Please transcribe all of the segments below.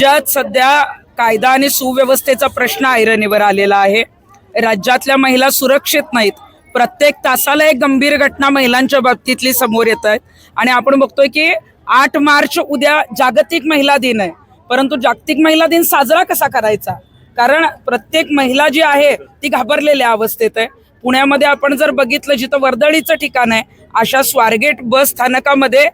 राज्यात सध्या कायदा आणि सुव्यवस्थेचा प्रश्न ऐरणीवर आलेला आहे. राज्यातल्या महिला सुरक्षित नाहीत. प्रत्येक तासाला एक गंभीर घटना महिलांच्या बाबतीतली समोर येत आहेत. आणि आपण बघतोय की आठ मार्च उद्या जागतिक महिला दिन आहे. परंतु जागतिक महिला दिन साजरा कसा करायचा? कारण प्रत्येक महिला जी आहे ती घाबरलेल्या अवस्थेत आहे. पुण्यामध्ये आपण जर बघितलं जिथं वर्दळीचं ठिकाण आहे अशा स्वारगेट बस स्थानकामध्ये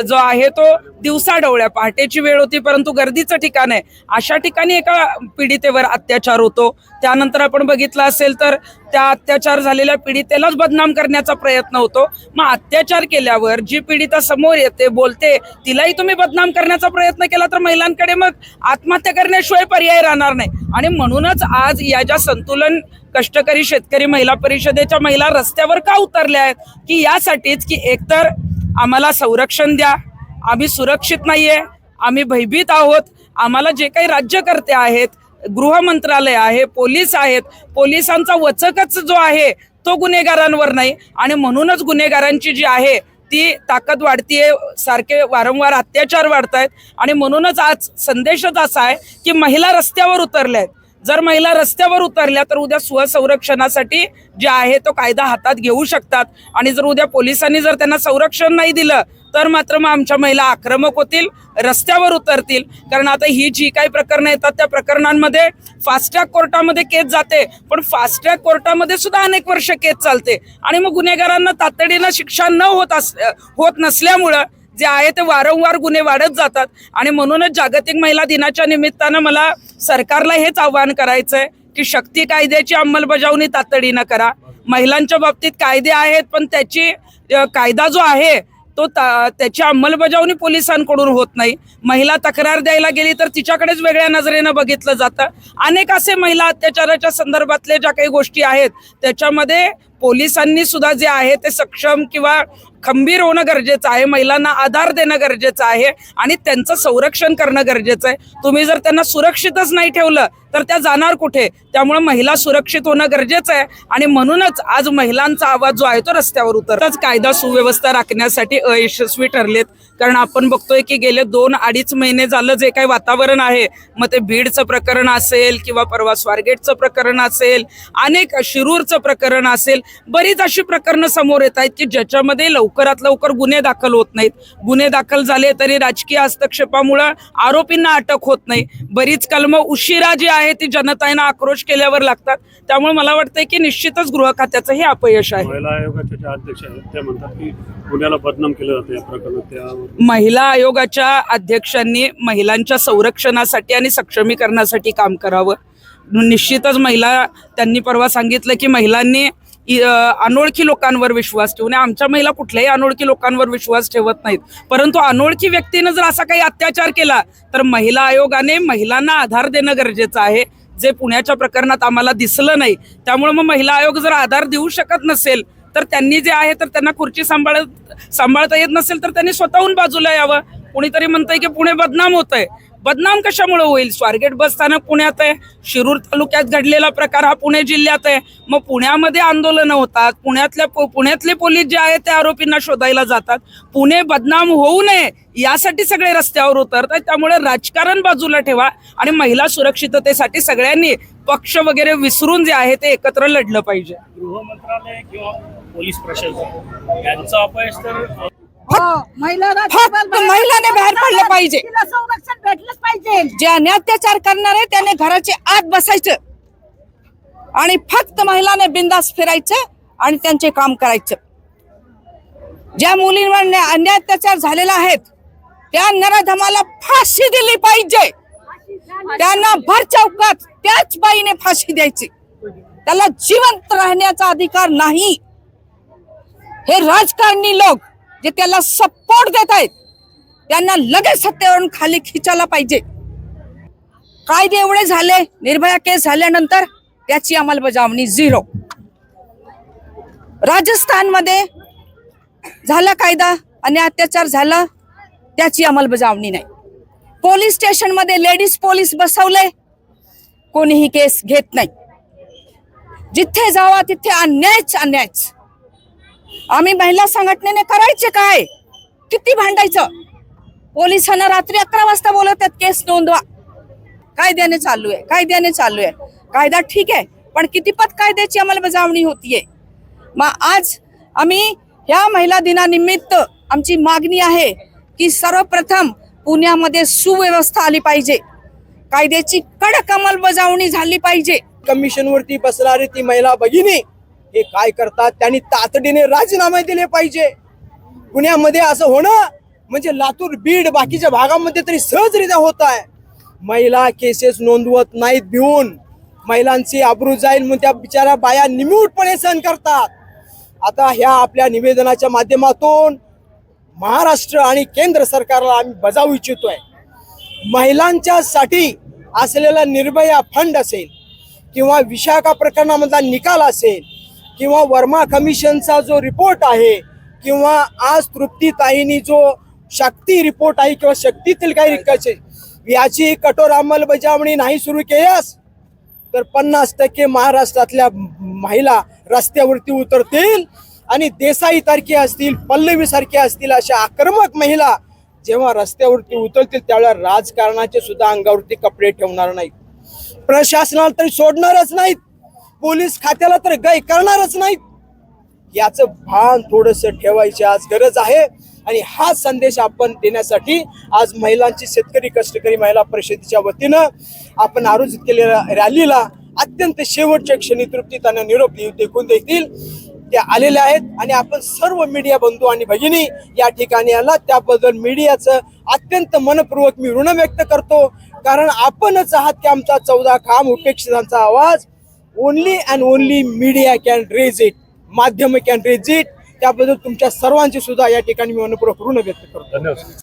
जो आहे तो दिवसा डोळ्या पहाटेची वेळ होती परंतु गर्दीचं ठिकाण आहे. अशा ठिकाणी एका पीडितेवर अत्याचार होतो. त्यानंतर आपण बघितलं असेल तर त्या अत्याचार झालेल्या पीडितेलाच बदनाम करण्याचा प्रयत्न होतो. मग अत्याचार केल्यावर जी पीडिता समोर येते बोलते तिलाही तुम्ही बदनाम करण्याचा प्रयत्न केला तर महिलांकडे मग आत्महत्या करण्याशिवाय पर्याय राहणार नाही. आणि म्हणूनच आज या ज्या संतुलन कष्टकरी शेतकरी महिला परिषदेच्या महिला रस्त्यावर का उतरल्या आहेत की यासाठीच की एकतर आम्हाला संरक्षण द्या. आम्ही सुरक्षित नाही आहे आम्ही भयभीत आहोत. आम्हाला जे काही राज्यकर्ते आहेत गृह मंत्रालय आहे पोलीस आहेत पोलिसांचा वचकच जो आहे तो गुन्हेगारांवर नाही. आणि म्हणूनच गुन्हेगारांची जी आहे ती ताकद वाढतीये. सारखे वारंवार अत्याचार वाढत आहेत आणि म्हणूनच आज संदेशच असा आहे की महिला रस्त्यावर उतरल्या आहेत जर महिला रस्त्यावर उतरल्या तर उद्या स्वसंरक्षणासाठी जे आहे तो कायदा हातात घेऊ शकतात. आणि जर उद्या पोलिसांनी जर त्यांना संरक्षण नाही दिलं तर मात्र मग आमच्या महिला आक्रमक होतील रस्त्यावर उतरतील. कारण आता ही जी काही प्रकरणं येतात त्या प्रकरणांमध्ये फास्ट्रॅक कोर्टामध्ये केस जाते. पण फास्ट्रॅक कोर्टामध्ये सुद्धा अनेक वर्ष केस चालते. आणि मग गुन्हेगारांना तातडीनं शिक्षा न होत अस होत नसल्यामुळं जे आहे ते वारंवार गुन्हे वाढत जातात. आणि म्हणूनच जागतिक महिला दिनाच्या निमित्तानं मला सरकारला हेच आवाहन आहे की शक्ती कायद्याची अंमलबजावणी तातडीनं करा. महिलांच्या बाबतीत कायदे आहेत पण त्याची कायदा जो आहे तो ता- त्याची अंमलबजावणी पोलिसांकडून होत नाही. महिला तक्रार द्यायला गेली तर तिच्याकडेच वेगळ्या नजरेनं बघितलं जातं. अनेक असे महिला अत्याचाराच्या संदर्भातले ज्या काही गोष्टी आहेत त्याच्यामध्ये पोलिसांनी सुद्धा जे आहे ते सक्षम किंवा खंबीर होणं गरजेचं आहे महिलांना आधार देणं गरजेचं आहे आणि त्यांचं संरक्षण करणं गरजेचं आहे. तुम्ही जर त्यांना सुरक्षितच नाही ठेवलं तर त्या जाणार कुठे? त्यामुळे महिला सुरक्षित होणं गरजेचं आहे आणि म्हणूनच आज महिलांचा आवाज जो आहे तो रस्त्यावर उतरताच कायदा सुव्यवस्था राखण्यासाठी अयशस्वी ठरलेत. कारण आपण बघतोय की गेले दोन अडीच महिने झालं जे काही वातावरण आहे मग ते बीडचं प्रकरण असेल किंवा परवा स्वारगेटचं प्रकरण असेल अनेक शिरूरचं प्रकरण असेल बरीच अशी प्रकरणं समोर येत आहेत की ज्याच्यामध्ये लवकरात लवकर गुन्हे दाखल होत नाहीत. गुन्हे दाखल झाले तरी राजकीय हस्तक्षेपामुळं आरोपींना अटक होत नाही. बरीच कलमं उशिरा जी आहे ती जनतानं आक्रोश केल्यावर लागतात. त्यामुळे मला वाटतंय की निश्चितच गृह खात्याचं हे अपयश आहे. महिला आयोगाचे जे अध्यक्ष आहेत ते म्हणतात की पुण्याला बदनाम केलं जातं या प्रकरणात. त्यावर महिला आयोगाच्या अध्यक्षांनी महिलांच्या संरक्षणासाठी आणि सक्षमीकरणासाठी काम करावं. निश्चितच महिला त्यांनी परवा सांगितलं की महिलांनी अनोळखी लोकांवर विश्वास ठेवून आमच्या महिला कुठल्याही अनोळखी लोकांवर विश्वास ठेवत नाहीत. परंतु अनोळखी व्यक्तीनं जर असा काही अत्याचार केला तर महिला आयोगाने महिलांना आधार देणं गरजेचं आहे. जे पुण्याच्या प्रकरणात आम्हाला दिसलं नाही त्यामुळे मग महिला आयोग जर आधार देऊ शकत नसेल तर त्यांनी जे आहे तर त्यांना खुर्ची सांभाळत सांभाळता येत नसेल तर त्यांनी स्वतःहून बाजूला यावं. कुणीतरी म्हणतंय की पुणे बदनाम होत आहे बदनाम कशामुळे होईल? स्वारगेट बस स्थानक पुण्यात आहे. शिरूर तालुक्यात घडलेला प्रकार हा पुणे जिल्ह्यात आहे. मग पुण्यामध्ये आंदोलनं होतात. पुण्यातल्या पुण्यातले पोलीस जे आहेत ते आरोपींना शोधायला जातात. पुणे बदनाम होऊ नये यासाठी सगळे रस्त्यावर उतरतात त्यामुळे राजकारण बाजूला ठेवा आणि महिला सुरक्षिततेसाठी सगळ्यांनी पक्ष वगैरे विसरून जे आहे ते एकत्र लढलं पाहिजे. गृह मंत्रालय किंवा पोलीस प्रशासन यांचं अपयश तर फक्त महिलाने बाहेर पडलं पाहिजे. संरक्षण भेटलंच पाहिजे. ज्याने अत्याचार करणार आहे त्याने घराच्या आत बसायचं. आणि फक्त महिलाने बिंदास फिरायचं आणि त्यांचे काम करायचं. ज्या मुलींवर न्या- अन्याय अत्याचार झालेला आहेत त्या नराधमाला फाशी दिली पाहिजे. त्यांना भर चौकात त्याच बाईने फाशी द्यायची. त्याला जिवंत राहण्याचा अधिकार नाही. हे राजकारणी लोक जे त्याला सपोर्ट देत आहेत त्यांना लगेच सत्तेवरून खाली खिचायला पाहिजे. कायदे एवढे झाले निर्भया केस झाल्यानंतर त्याची अंमलबजावणी झिरो राजस्थानमध्ये झाला कायदा आणि अत्याचार झाला त्याची अंमलबजावणी नाही. पोलीस स्टेशनमध्ये लेडीज पोलीस बसवले कोणीही केस घेत नाही. जिथे जावा तिथे अन्यायच अन्यायच. आम्ही महिला संघटनेने करायचे काय? किती भांडायचं? पोलिसांना रात्री अकरा वाजता बोलवतात केस नोंदवा. कायद्याने चालू आहे कायद्याने चालू आहे. कायदा ठीक आहे पण कितीपत कायद्याची अंमलबजावणी होतीये? मग आज आम्ही ह्या महिला दिनानिमित्त आमची मागणी आहे की सर्वप्रथम पुण्यामध्ये सुव्यवस्था आली पाहिजे. कायद्याची कडक अंमलबजावणी झाली पाहिजे. कमिशन वरती बसणारी ती महिला भगिनी हे काय करतात? त्यांनी तातडीने राजीनामे दिले पाहिजे. पुण्यामध्ये असं होणं म्हणजे लातूर बीड बाकीच्या भागामध्ये तरी सहजरित्या होत आहे. महिला केसेस नोंदवत नाहीत भिवून महिलांची आबरू जाईल म्हणून त्या बिचाऱ्या बाया निमूटपणे सहन करतात. आता ह्या आपल्या निवेदनाच्या माध्यमातून महाराष्ट्र आणि केंद्र सरकारला आम्ही बजावू इच्छितोय. महिलांच्या साठी असलेला निर्भया फंड असेल किंवा विशाखा प्रकरणामधला निकाल असेल किंवा वर्मा कमिशनचा जो रिपोर्ट आहे किंवा आज तृप्तीताईंनी जो शक्ती रिपोर्ट आहे किंवा शक्तीतील काही रिकाचे याची कठोर अंमलबजावणी नाही सुरू केल्यास तर पन्नास टक्के महाराष्ट्रातल्या महिला रस्त्यावरती उतरतील आणि देसाई सारखे असतील पल्लवी सारखे असतील अशा आक्रमक महिला जेव्हा रस्त्यावरती उतरतील त्यावेळेला राजकारणाचे सुद्धा अंगावरती कपडे ठेवणार नाहीत. प्रशासनाला तरी सोडणारच नाहीत. पोलीस खात्याला तर गय करणारच नाहीत. याचं भान थोडस ठेवायची आज गरज आहे. आणि हा संदेश आपण देण्यासाठी आज महिलांची शेतकरी कष्टकरी महिला परिषदेच्या वतीनं आपण आयोजित केलेल्या रॅलीला अत्यंत शेवटच्या क्षणी तृप्ती त्यांना निरोप देखून देतील. ते आलेले आहेत आणि आपण सर्व मीडिया बंधू आणि भगिनी या ठिकाणी आला. त्याबद्दल मीडियाचं अत्यंत मनपूर्वक मी ऋण व्यक्त करतो. कारण आपणच आहात की आमचा चौदा खांब उपेक्षितांचा आवाज. Only and only media can raise it माध्यम कॅन रेज इट त्याबद्दल तुमच्या सर्वांचे सुद्धा या ठिकाणी मी मनपूर्वक ऋण व्यक्त करतो. धन्यवाद.